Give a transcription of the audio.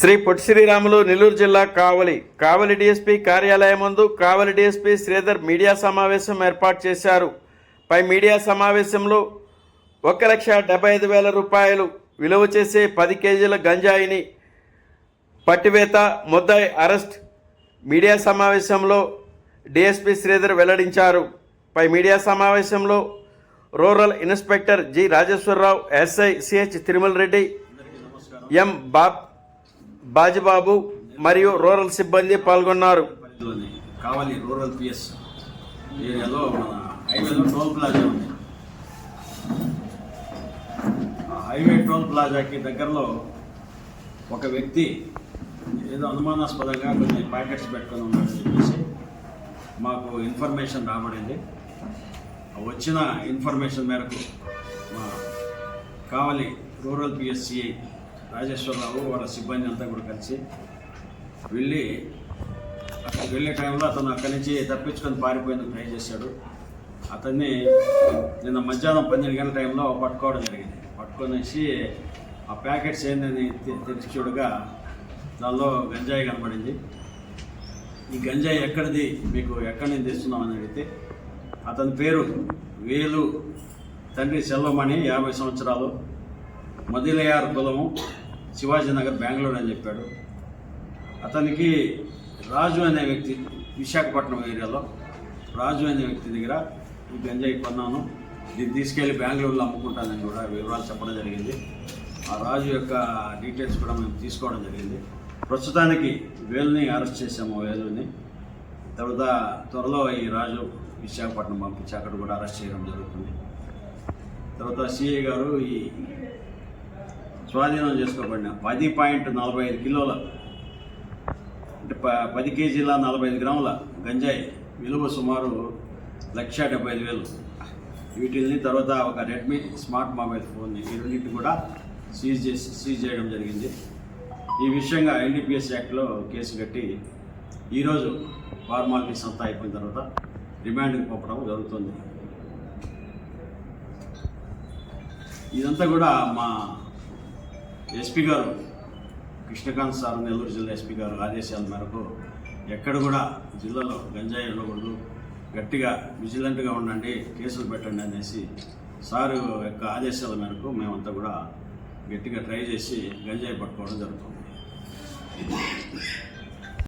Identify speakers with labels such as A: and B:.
A: శ్రీ పొట్టి శ్రీరాములు నెల్లూరు జిల్లా కావలి. కావలి డీఎస్పీ కార్యాలయం ముందు కావలి డీఎస్పీ శ్రీధర్ మీడియా సమావేశం ఏర్పాటు చేశారు. పై మీడియా సమావేశంలో ఒక లక్ష డెబ్బై ఐదు వేల రూపాయలు విలువ చేసే పది కేజీల గంజాయిని పట్టివేత ముద్దాయి అరెస్ట్ మీడియా సమావేశంలో డిఎస్పి శ్రీధర్ వెల్లడించారు. పై మీడియా సమావేశంలో rural inspector G Rajeshwararao SI CH Tirumala Reddy M Bob Bajibabu మరియు రూరల్ సిబ్బంది పాల్గొన్నారు.
B: పరిధిలోని రూరల్ పిఎస్ ఏరియాలో హైవేలో టోల్ ప్లాజా ఉంది. హైవే టోల్ ప్లాజాకి దగ్గరలో ఒక వ్యక్తి ఏదో అనుమానాస్పదంగా కొన్ని ప్యాకెట్స్ పెట్టుకొని ఉన్నాడని చెప్పేసి మాకు ఇన్ఫర్మేషన్ రాబడింది. వచ్చిన ఇన్ఫర్మేషన్ మేరకు మా కావలి రూరల్ పిఎస్సిఐ రాజేశ్వరరావు వాళ్ళ సిబ్బంది అంతా కూడా కలిసి వెళ్ళి అక్కడికి వెళ్ళే టైంలో అతను అక్కడి నుంచి తప్పించుకొని పారిపోయేందుకు ట్రై చేశాడు. అతన్ని నిన్న మధ్యాహ్నం పన్నెండు గంటల టైంలో పట్టుకోవడం జరిగింది. పట్టుకొనేసి ఆ ప్యాకెట్స్ ఏందని తె- తెరిచి చూడగా దానిలో గంజాయి కనబడింది. ఈ గంజాయి ఎక్కడిది? మీకు ఎక్కడి నుంచి తెస్తున్నామని అడిగితే అతని పేరు వేలు తండ్రి సెల్వమణి యాభై సంవత్సరాలు. మదిలయార్ కులము శివాజీనగర్ బెంగళూరు అని చెప్పాడు. అతనికి రాజు అనే వ్యక్తి విశాఖపట్నం ఏరియాలో రాజు అనే వ్యక్తి దగ్గర ఈ గంజాయి కొన్నాను. దీన్ని తీసుకెళ్ళి బెంగళూరులో అమ్ముకుంటానని కూడా వివరాలు చెప్పడం జరిగింది. ఆ రాజు యొక్క డీటెయిల్స్ కూడా మేము తీసుకోవడం జరిగింది. ప్రస్తుతానికి వేలుని అరెస్ట్ చేసాము వేలుని. తర్వాత త్వరలో ఈ రాజు విశాఖపట్నం పంపించి అక్కడ కూడా అరెస్ట్ చేయడం జరుగుతుంది. తర్వాత సిఐ గారు ఈ స్వాధీనం చేసుకోబడిన పది పాయింట్ నలభై ఐదు కిలోల అంటే ప పది కేజీల నలభై ఐదు గ్రాముల గంజాయి విలువ సుమారు లక్ష డెబ్బై ఐదు వేలు. వీటిని తర్వాత ఒక రెడ్మీ స్మార్ట్ మొబైల్ ఫోన్ ఈ రెండింటిని కూడా సీజ్ చేసి సీజ్ చేయడం జరిగింది. ఈ విషయంగా ఎన్డీపీఎస్ యాక్ట్లో కేసు కట్టి ఈరోజు ఫార్మాలిటీస్ అంతా అయిపోయిన తర్వాత రిమాండ్కి పంపడం జరుగుతుంది. ఇదంతా కూడా మా ఎస్పీ గారు కృష్ణకాంత్ సార్ నెల్లూరు జిల్లా ఎస్పీ గారు ఆదేశాల మేరకు ఎక్కడ కూడా జిల్లాలో గంజాయి ఉండకూడదు గట్టిగా విజిలెంట్గా ఉండండి కేసులు పెట్టండి అనేసి సారు యొక్క ఆదేశాల మేరకు మేమంతా కూడా గట్టిగా ట్రై చేసి గంజాయి పట్టుకోవడం జరుగుతుంది.